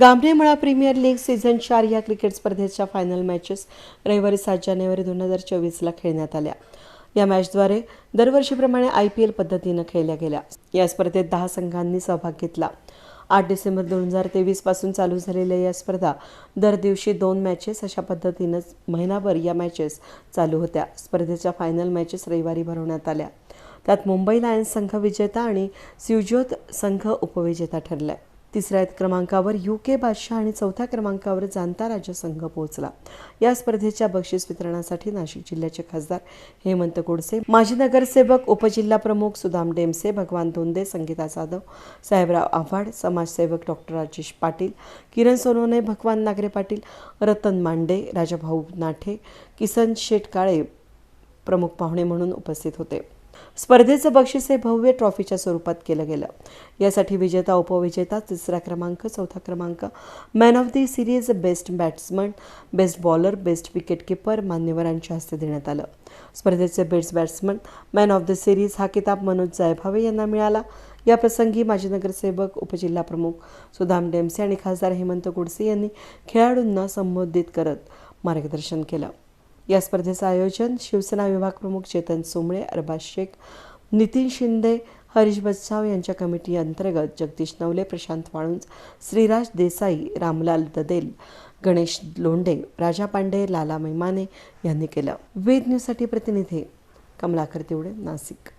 गांभीमळा premier league season चार या cricket स्पर्धेच्या फायनल मॅचेस रविवारी सात जानेवारी दोन हजार चोवीसला खेळण्यात आल्या. या मॅचद्वारे दरवर्षीप्रमाणे आय पी एल पद्धतीनं खेळल्या गेल्या. या स्पर्धेत दहा संघांनी सहभाग घेतला. आठ डिसेंबर दोन हजार तेवीसपासून चालू झालेल्या या स्पर्धा दर दिवशी दोन मॅचेस अशा पद्धतीनं महिनाभर या मॅचेस चालू होत्या. स्पर्धेच्या फायनल मॅचेस रविवारी भरवण्यात आल्या. त्यात मुंबई लायन्स संघ विजेता आणि स्युज्योत संघ उपविजेता ठरलाय. तिसऱ्या क्रमांकावर यू के बादशाह आणि चौथ्या क्रमांकावर जाणता राज्यसंघ पोहोचला. या स्पर्धेच्या बक्षीस वितरणासाठी नाशिक जिल्ह्याचे खासदार हेमंत गोडसे माजी नगरसेवक उपजिल्हा प्रमुख सुदाम डेमसे भगवान धोंदे संगीता जाधव साहेबराव आव्हाड समाजसेवक डॉक्टर राजेश पाटील किरण सोनवणे भगवान नागरे पाटील रतन मांडे राजाभाऊ नाठे किसन शेट काळे प्रमुख पाहुणे म्हणून उपस्थित होते. स्पर्धेचं बक्षीस हे भव्य ट्रॉफीच्या स्वरूपात केलं गेलं. यासाठी विजेता उपविजेता तिसरा क्रमांक चौथा क्रमांक man of the series best batsman best bowler best wicket keeper मान्यवरांच्या हस्ते देण्यात आलं. स्पर्धेचे best batsman man of the series हा किताब मनोज जायभावे यांना मिळाला. या प्रसंगी माजी नगरसेवक उपजिल्हाप्रमुख सुदाम डेमसे आणि खासदार हेमंत गोडसे यांनी खेळाडूंना संबोधित करत मार्गदर्शन केलं. या स्पर्धेचं आयोजन शिवसेना विभाग प्रमुख चेतन सोमळे अरबाज शेख नितीन शिंदे हरीश बच्चाव यांच्या कमिटी अंतर्गत जगदीश नवले प्रशांत वाळुंज श्रीराज देसाई रामलाल ददेल गणेश लोंढे राजा पांडे लाला मैमाने यांनी केलं. वेद न्यूजसाठी प्रतिनिधी कमलाकर तिवडे नाशिक.